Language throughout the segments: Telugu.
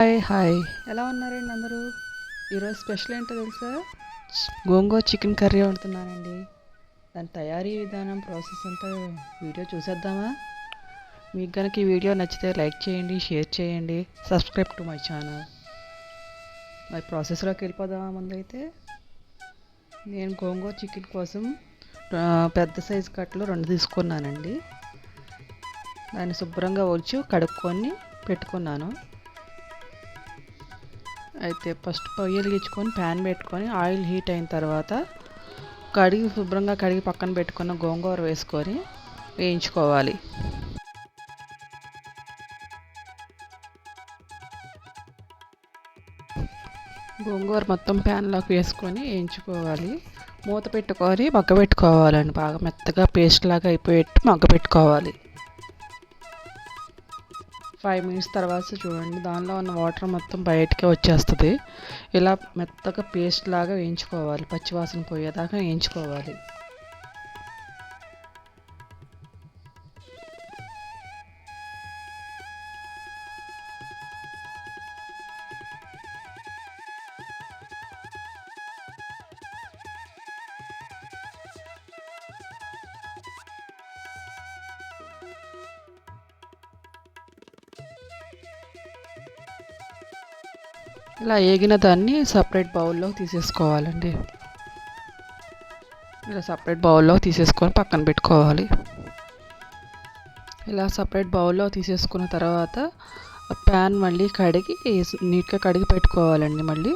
హాయ్ హాయ్ ఎలా ఉన్నారండి అందరూ? ఈరోజు స్పెషల్ ఏంటో తెలుసా? గోంగూర చికెన్ కర్రీ వండుతున్నానండి. దాని తయారీ విధానం ప్రాసెస్ అంతా వీడియో చూసేద్దామా? మీకు కనుక ఈ వీడియో నచ్చితే లైక్ చేయండి షేర్ చేయండి సబ్స్క్రైబ్ టు మై ఛానల్. మరి ప్రాసెస్లోకి వెళ్ళిపోదామా ముందైతే? నేను గోంగూర చికెన్ కోసం పెద్ద సైజు కట్టలు రెండు తీసుకున్నానండి. దాన్ని శుభ్రంగా ఒలిచి కడుక్కొని పెట్టుకున్నాను. అయితే ఫస్ట్ పొయ్యి వెలిగించుకొని ప్యాన్ పెట్టుకొని ఆయిల్ హీట్ అయిన తర్వాత కడిగి శుభ్రంగా కడిగి పక్కన పెట్టుకున్న గోంగూర వేసుకొని వేయించుకోవాలి. గోంగూర మొత్తం ప్యాన్లోకి వేసుకొని వేయించుకోవాలి. మూత పెట్టుకొని మగ్గ పెట్టుకోవాలండి బాగా మెత్తగా పేస్ట్ లాగా అయిపోయేట్టు మగ్గ పెట్టుకోవాలి ఫైవ్ మినిట్స్ తర్వాత చూడండి. దానిలో ఉన్న వాటర్ మొత్తం బయటకే వచ్చేస్తుంది. ఇలా మెత్తగా పేస్ట్ లాగా వేయించుకోవాలి. పచ్చివాసన పోయేదాకా వేయించుకోవాలి. ఇలా ఏగిన దాన్ని సపరేట్ బౌల్లో తీసేసుకోవాలండి. ఇలా సపరేట్ బౌల్లో తీసేసుకొని పక్కన పెట్టుకోవాలి. ఇలా సపరేట్ బౌల్లో తీసేసుకున్న తర్వాత ప్యాన్ మళ్ళీ కడిగి నీట్గా కడిగి పెట్టుకోవాలండి మళ్ళీ.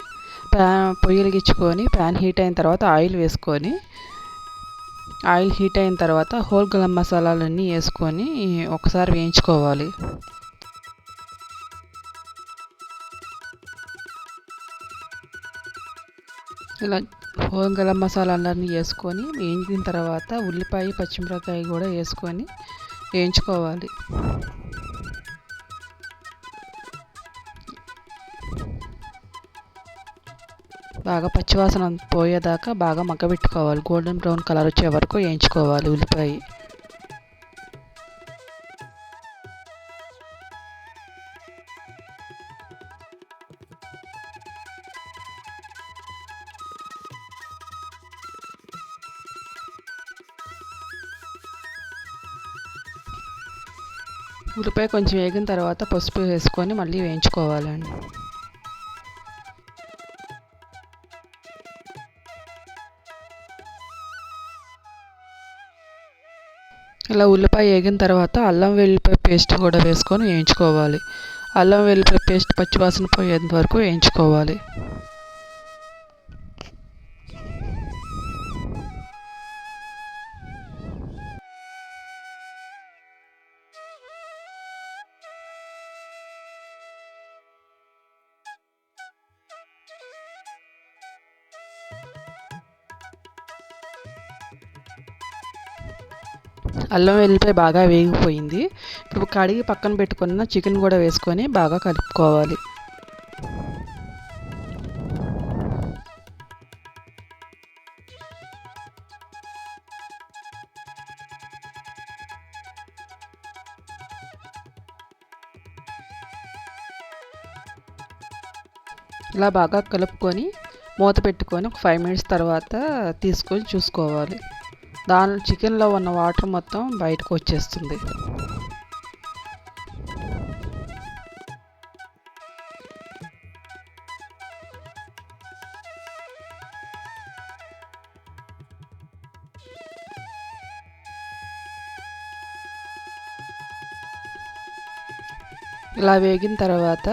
ప్యాన్ పొయ్యి వెలిగించుకొని ప్యాన్ హీట్ అయిన తర్వాత ఆయిల్ వేసుకొని ఆయిల్ హీట్ అయిన తర్వాత హోల్ గరం మసాలాలన్నీ వేసుకొని ఒకసారి వేయించుకోవాలి. ఇలా హోల్ గరం మసాలాలన్నీ వేసుకొని వేయించిన తర్వాత ఉల్లిపాయ పచ్చిమిరపకాయ కూడా వేసుకొని వేయించుకోవాలి. బాగా పచ్చివాసన పోయేదాకా బాగా మగ్గబెట్టుకోవాలి. గోల్డెన్ బ్రౌన్ కలర్ వచ్చే వరకు వేయించుకోవాలి ఉల్లిపాయ. ఉల్లిపాయ కొంచెం వేగిన తర్వాత పసుపు వేసుకొని మళ్ళీ వేయించుకోవాలండి. ఇలా ఉల్లిపాయ వేగిన తర్వాత అల్లం వెల్లిపాయ పేస్ట్ కూడా వేసుకొని వేయించుకోవాలి. అల్లం వెల్లిపాయ పేస్ట్ పచ్చివాసన పోయేంత వరకు వేయించుకోవాలి. అల్లం వెల్లిపాయ బాగా వేగిపోయింది. ఇప్పుడు కడిగి పక్కన పెట్టుకున్న చికెన్ కూడా వేసుకొని బాగా కలుపుకోవాలి. ఇలా బాగా కలుపుకొని మూత పెట్టుకొని ఒక ఫైవ్ మినిట్స్ తర్వాత తీసుకొని చూసుకోవాలి. దాని చికెన్లో ఉన్న వాటర్ మొత్తం బయటకు వచ్చేస్తుంది. ఇలా వేగిన తర్వాత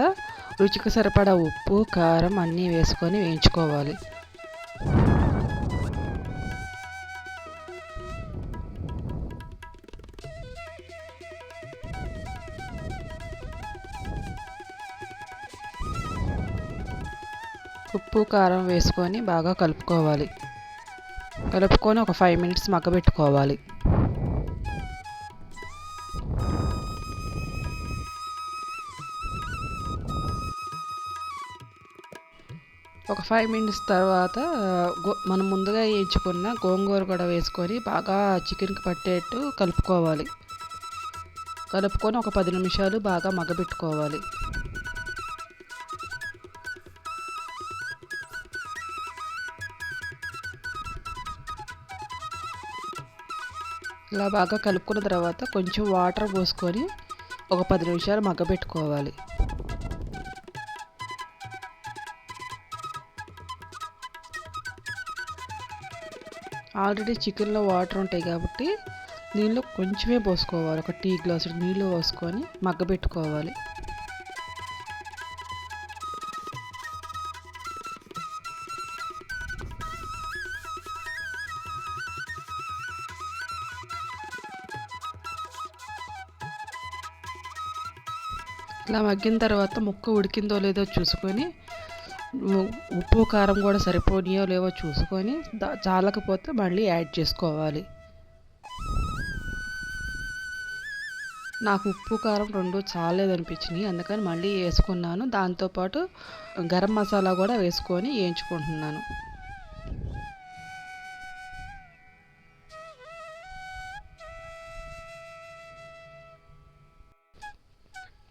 రుచికి సరిపడా ఉప్పు కారం అన్నీ వేసుకొని వేయించుకోవాలి. ఉప్పు కారం వేసుకొని బాగా కలుపుకోవాలి. కలుపుకొని ఒక ఫైవ్ మినిట్స్ మగ్గబెట్టుకోవాలి. ఒక ఫైవ్ మినిట్స్ తర్వాత గో మనం ముందుగా వేయించుకున్న గోంగూర కూడా వేసుకొని బాగా చికెన్కి పట్టేట్టు కలుపుకోవాలి. కలుపుకొని ఒక పది నిమిషాలు బాగా మగ్గబెట్టుకోవాలి. ఇలా బాగా కలుపుకున్న తర్వాత కొంచెం వాటర్ పోసుకొని ఒక పది నిమిషాలు మగ్గబెట్టుకోవాలి. ఆల్రెడీ చికెన్లో వాటర్ ఉంటాయి కాబట్టి దీనిలో కొంచెమే పోసుకోవాలి. ఒక టీ గ్లాసు నీళ్ళు పోసుకొని మగ్గబెట్టుకోవాలి. ఇట్లా మగ్గిన తర్వాత ముక్క ఉడికిందో లేదో చూసుకొని ఉప్పు కారం కూడా సరిపోనియో లేవో చూసుకొని చాలకపోతే మళ్ళీ యాడ్ చేసుకోవాలి. నాకు ఉప్పు కారం రెండు చాలేదనిపించినాయి అందుకని మళ్ళీ వేసుకున్నాను. దాంతోపాటు గరం మసాలా కూడా వేసుకొని వేయించుకుంటున్నాను.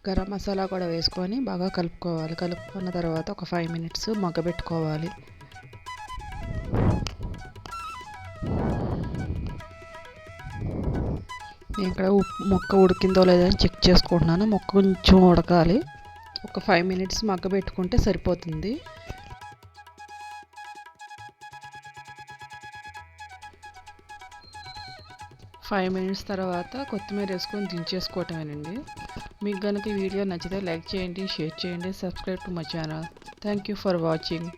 గరం మసాలా కూడా వేసుకొని బాగా కలుపుకోవాలి. కలుపుకున్న తర్వాత ఒక ఫైవ్ మినిట్స్ మగ్గబెట్టుకోవాలి. నేను ఇక్కడ మొక్క ఉడికిందో లేదో అని చెక్ చేసుకుంటున్నాను. మొక్క కొంచెం ఉడకాలి. ఒక ఫైవ్ మినిట్స్ మగ్గబెట్టుకుంటే సరిపోతుంది. ఫైవ్ మినిట్స్ తర్వాత కొత్తిమీర వేసుకొని దించేసుకోవటమేనండి. మీకు కనుక ఈ వీడియో నచ్చితే లైక్ చేయండి షేర్ చేయండి subscribe to my channel. Thank you for watching